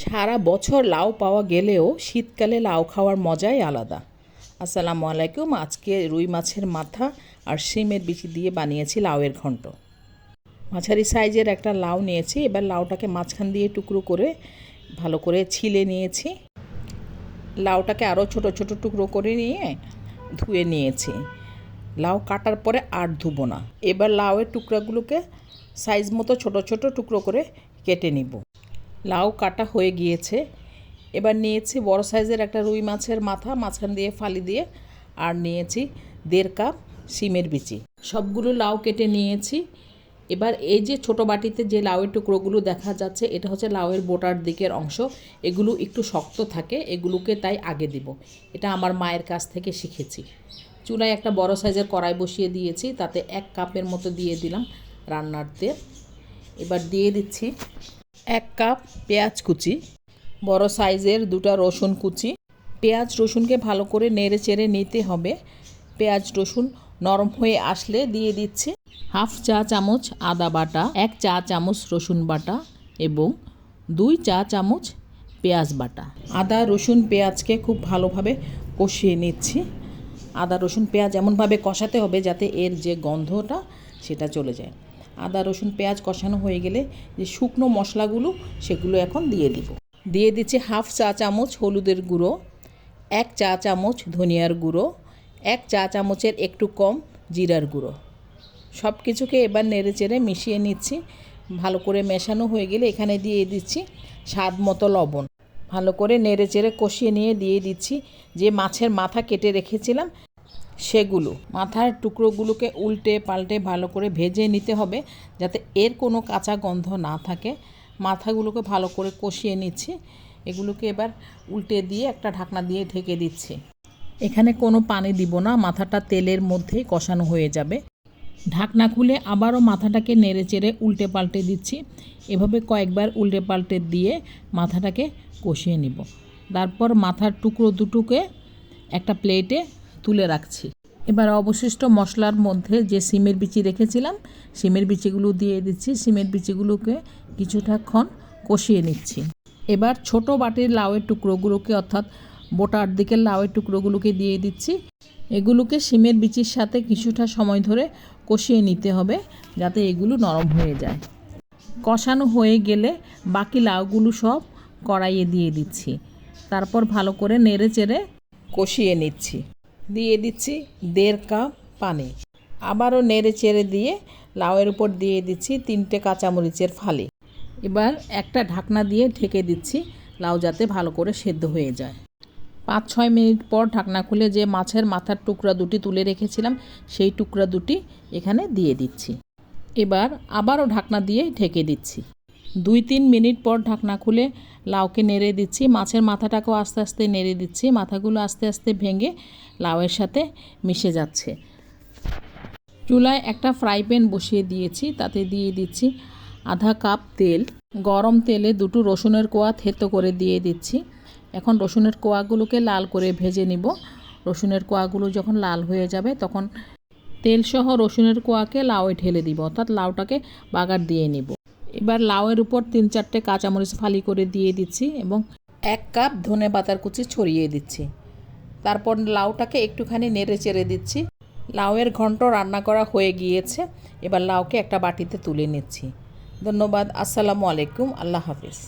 সারা বছর লাউ পাওয়া গেলেও শীতকালে লাউ খাওয়ার মজাই আলাদা। আসসালামু আলাইকুম, আজকে রুই মাছের মাথা আর শিমের বিচি দিয়ে বানিয়েছি লাউয়ের ঘন্ট। মাঝারি সাইজের একটা লাউ নিয়েছি, এবার লাউটাকে মাঝখান দিয়ে টুকরো করে ভালো করে ছিলে নিয়েছি। লাউটাকে আরও ছোট ছোট টুকরো করে নিয়ে ধুয়ে নিয়েছি। লাউ কাটার পরে আর ধুবো না। এবার লাউয়ের টুকরাগুলোকে সাইজ মতো ছোট ছোট টুকরো করে কেটে নিব। লাউ কাটা হয়ে গিয়েছে। এবার নিয়েছি বড় সাইজের একটা রুই মাছের মাথা, মাঝখান দিয়ে ফালি দিয়ে, আর নিয়েছি দেড় কাপ শিমের বিচি। সবগুলো লাউ কেটে নিয়েছি। এবার এই যে ছোট বাটিতে যে লাউয়ের টুকরোগুলো দেখা যাচ্ছে, এটা হচ্ছে লাউয়ের বোটার দিকের অংশ। এগুলো একটু শক্ত থাকে, এগুলোকে তাই আগে দিব। এটা আমার মায়ের কাছ থেকে শিখেছি। চুলায় একটা বড় সাইজের কড়াই বসিয়ে দিয়েছি, তাতে এক কাপের মতো দিয়ে দিলাম রান্নার তেল। এবার দিয়ে দিচ্ছি এক কাপ পেঁয়াজ কুচি, বড় সাইজের দুটো রসুন কুচি। পেঁয়াজ রসুনকে ভালো করে নেড়ে চেড়ে নিতে হবে। পেঁয়াজ রসুন নরম হয়ে আসলে দিয়ে দিচ্ছি হাফ চা চামচ আদা বাটা, এক চা চামচ রসুন বাটা এবং দুই চা চামচ পেঁয়াজ বাটা। আদা রসুন পেঁয়াজকে খুব ভালোভাবে কষিয়ে নিচ্ছি। আদা রসুন পেঁয়াজ এমনভাবে কষাতে হবে যাতে এর যে গন্ধটা সেটা চলে যায়। আদা, রসুন, পেঁয়াজ কষানো হয়ে গেলে যে শুকনো মশলাগুলো সেগুলো এখন দিয়ে দিব। দিয়ে দিচ্ছি হাফ চা চামচ হলুদের গুঁড়ো, এক চা চামচ ধনিয়ার গুঁড়ো, এক চা চামচের একটু কম জিরার গুঁড়ো। সব কিছুকে এবার নেড়ে চেড়ে মিশিয়ে নিচ্ছি। ভালো করে মেশানো হয়ে গেলে এখানে দিয়ে দিচ্ছি স্বাদ মতো লবণ। ভালো করে নেড়ে চেড়ে কষিয়ে নিয়ে দিয়ে দিচ্ছি। যে মাছের মাথা কেটে রেখেছিলাম সেগুলো। মাথার টুকরোগুলোকে উল্টে পাল্টে ভালো করে ভেজে নিতে হবে যাতে এর কোনো কাঁচা গন্ধ না থাকে। মাথাগুলোকে ভালো করে কষিয়ে নিচ্ছি। এগুলোকে এবার উল্টে দিয়ে একটা ঢাকনা দিয়ে ঢেকে দিচ্ছি। এখানে কোনো পানি দিব না, মাথাটা তেলের মধ্যেই কষানো হয়ে যাবে। ঢাকনা খুলে আবারও মাথাটাকে নেড়ে চেড়ে উল্টে পাল্টে দিচ্ছি। এভাবে কয়েকবার উল্টে পাল্টে দিয়ে মাথাটাকে কষিয়ে নিব। তারপর মাথার টুকরো দুটোকে একটা প্লেটে তুলে রাখছি। এবার অবশিষ্ট মশলার মধ্যে যে সিমের বিচি রেখেছিলাম, সিমের বিচিগুলো দিয়ে দিচ্ছি। সিমের বিচিগুলোকে কিছুটাক্ষণ কষিয়ে নিচ্ছি। এবার ছোট বাটির লাউয়ের টুকরোগুলোকে, অর্থাৎ বোটার দিকের লাউয়ের টুকরোগুলোকে দিয়ে দিচ্ছি। এগুলোকে সিমের বিচির সাথে কিছুটা সময় ধরে কষিয়ে নিতে হবে, যাতে এগুলো নরম হয়ে যায়। কষানো হয়ে গেলে বাকি লাউগুলো সব কড়াইয়ে দিয়ে দিচ্ছি। তারপর ভালো করে নেড়ে চেড়ে কষিয়ে নিচ্ছি। দিয়ে দিচ্ছি দেড় কাপ পানি। আবারও নেড়ে চেড়ে দিয়ে লাউয়ের উপর দিয়ে দিচ্ছি তিনটে কাঁচামরিচের ফালি। এবার একটা ঢাকনা দিয়ে ঢেকে দিচ্ছি লাউ যাতে ভালো করে সেদ্ধ হয়ে যায়। পাঁচ ছয় মিনিট পর ঢাকনা খুলে যে মাছের মাথার টুকরা দুটি তুলে রেখেছিলাম, সেই টুকরা দুটি এখানে দিয়ে দিচ্ছি। এবার আবারও ঢাকনা দিয়ে ঢেকে দিচ্ছি। দুই তিন মিনিট পর ঢাকনা খুলে লাউকে নেড়ে দিচ্ছি। মাছের মাথাটাকেও আস্তে আস্তে নেড়ে দিচ্ছি। মাথাগুলো আস্তে আস্তে ভেঙে লাউয়ের সাথে মিশে যাচ্ছে। চুলায় একটা ফ্রাই প্যান বসিয়ে দিয়েছি। তাতে দিয়ে দিচ্ছি আধা কাপ তেল। গরম তেলে দুটো রসুনের কোয়া থেতো করে দিয়ে দিচ্ছি। এখন রসুনের কোয়াগুলোকে লাল করে ভেজে নিব। রসুনের কোয়াগুলো যখন লাল হয়ে যাবে তখন তেলসহ রসুনের কোয়াকে লাউয়ে ঢেলে দিব। অর্থাৎ লাউটাকে বাগার দিয়ে নিব। এবার লাউয়ের উপর তিন চারটে কাঁচামরিচ ফালি করে দিয়ে দিচ্ছি এবং এক কাপ ধনে পাতার কুচি ছড়িয়ে দিচ্ছি। তারপর লাউটাকে একটুখানি নেড়ে চেড়ে দিচ্ছি। লাউয়ের ঘন্ট রান্না করা হয়ে গিয়েছে। এবার লাউকে একটা বাটিতে তুলে নিচ্ছি। ধন্যবাদ। আসসালামু আলাইকুম। আল্লাহ হাফিজ।